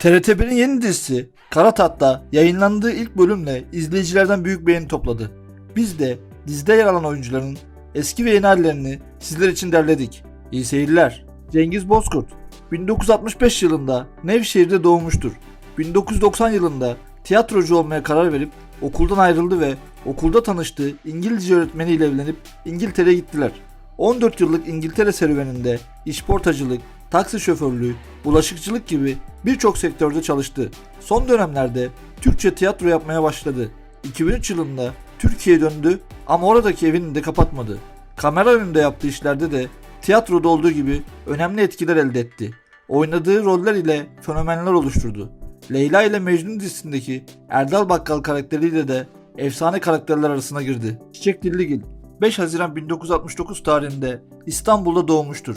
TRT1'in yeni dizisi Kara Tat'ta yayınlandığı ilk bölümle izleyicilerden büyük beğeni topladı. Biz de dizide yer alan oyuncuların eski ve yeni hallerini sizler için derledik. İyi seyirler. Cengiz Bozkurt 1965 yılında Nevşehir'de doğmuştur. 1990 yılında tiyatrocu olmaya karar verip okuldan ayrıldı ve okulda tanıştığı İngilizce öğretmeniyle evlenip İngiltere'ye gittiler. 14 yıllık İngiltere serüveninde işportacılık, taksi şoförlüğü, bulaşıkçılık gibi birçok sektörde çalıştı. Son dönemlerde Türkçe tiyatro yapmaya başladı. 2003 yılında Türkiye'ye döndü ama oradaki evini de kapatmadı. Kamera önünde yaptığı işlerde de tiyatroda olduğu gibi önemli etkiler elde etti. Oynadığı roller ile fenomenler oluşturdu. Leyla ile Mecnun dizisindeki Erdal Bakkal karakteriyle de efsane karakterler arasına girdi. Çiçek Dilligil 5 Haziran 1969 tarihinde İstanbul'da doğmuştur.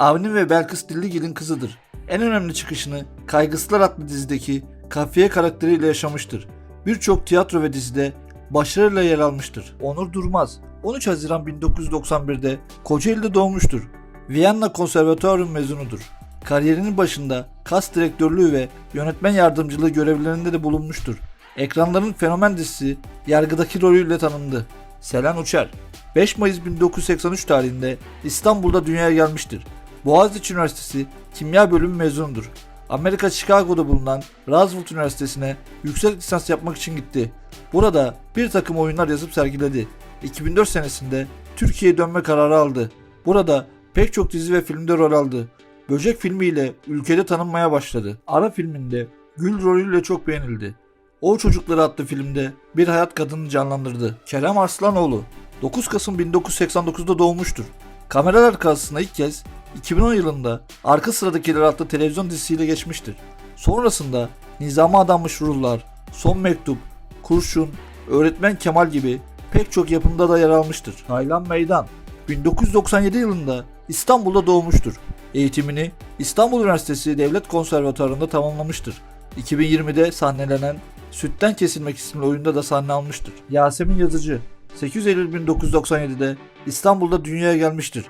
Avni ve Belkıs Dilligil'in kızıdır. En önemli çıkışını Kaygısızlar adlı dizideki Kafiye karakteriyle yaşamıştır. Birçok tiyatro ve dizide başarıyla yer almıştır. Onur Durmaz 13 Haziran 1991'de Kocaeli'de doğmuştur. Viyana Konservatuarium mezunudur. Kariyerinin başında kas direktörlüğü ve yönetmen yardımcılığı görevlerinde de bulunmuştur. Ekranların fenomen dizisi Yargıdaki rolüyle tanındı. Selen Uçer 5 Mayıs 1983 tarihinde İstanbul'da dünyaya gelmiştir. Boğaziçi Üniversitesi Kimya Bölümü mezunudur. Amerika Chicago'da bulunan Roosevelt Üniversitesi'ne yüksek lisans yapmak için gitti. Burada bir takım oyunlar yazıp sergiledi. 2004 senesinde Türkiye'ye dönme kararı aldı. Burada pek çok dizi ve filmde rol aldı. Böcek filmiyle ülkede tanınmaya başladı. Ara filminde Gül rolüyle çok beğenildi. O Çocukları adlı filmde bir hayat kadını canlandırdı. Kerem Arslanoğlu 9 Kasım 1989'da doğmuştur. Kameralar karşısına ilk kez 2010 yılında Arka Sıradakiler adlı televizyon dizisiyle geçmiştir. Sonrasında Nizama Adanmış Ruhlar, Son Mektup, Kurşun, Öğretmen Kemal gibi pek çok yapımda da yer almıştır. Taylan Meydan 1997 yılında İstanbul'da doğmuştur. Eğitimini İstanbul Üniversitesi Devlet Konservatuarı'nda tamamlamıştır. 2020'de sahnelenen Sütten Kesilmek isimli oyunda da sahne almıştır. Yasemin Yazıcı 8 Eylül 1997'de İstanbul'da dünyaya gelmiştir.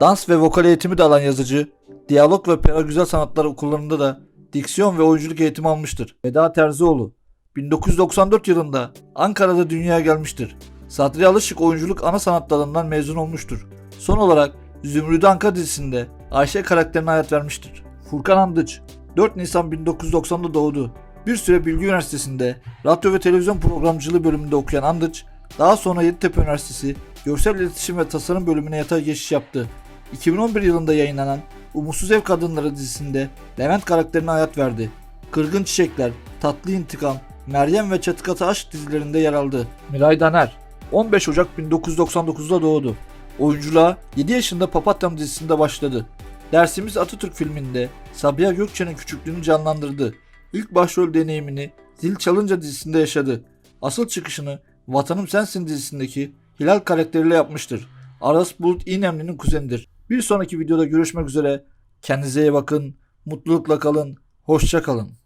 Dans ve vokal eğitimi de alan yazıcı, diyalog ve pera güzel sanatlar okullarında da diksiyon ve oyunculuk eğitimi almıştır. Veda Terzioğlu 1994 yılında Ankara'da dünyaya gelmiştir. Sadri Alışık oyunculuk ana sanat dalından mezun olmuştur. Son olarak Zümrüdü Anka dizisinde Ayşe karakterine hayat vermiştir. Furkan Andıç 4 Nisan 1990'da doğdu. Bir süre Bilgi Üniversitesi'nde radyo ve televizyon programcılığı bölümünde okuyan Andıç, daha sonra Yeditepe Üniversitesi Görsel İletişim ve Tasarım bölümüne yatay geçiş yaptı. 2011 yılında yayınlanan Umutsuz Ev Kadınları dizisinde Levent karakterine hayat verdi. Kırgın Çiçekler, Tatlı İntikam, Meryem ve Çatıkatı Aşk dizilerinde yer aldı. Miray Daner 15 Ocak 1999'da doğdu. Oyunculuğa 7 yaşında Papatyam dizisinde başladı. Dersimiz Atatürk filminde Sabiha Gökçen'in küçüklüğünü canlandırdı. İlk başrol deneyimini Zil Çalınca dizisinde yaşadı. Asıl çıkışını Vatanım Sensin dizisindeki Hilal karakteriyle yapmıştır. Aras Bulut İynemli'nin kuzenidir. Bir sonraki videoda görüşmek üzere. Kendinize iyi bakın. Mutlulukla kalın. Hoşça kalın.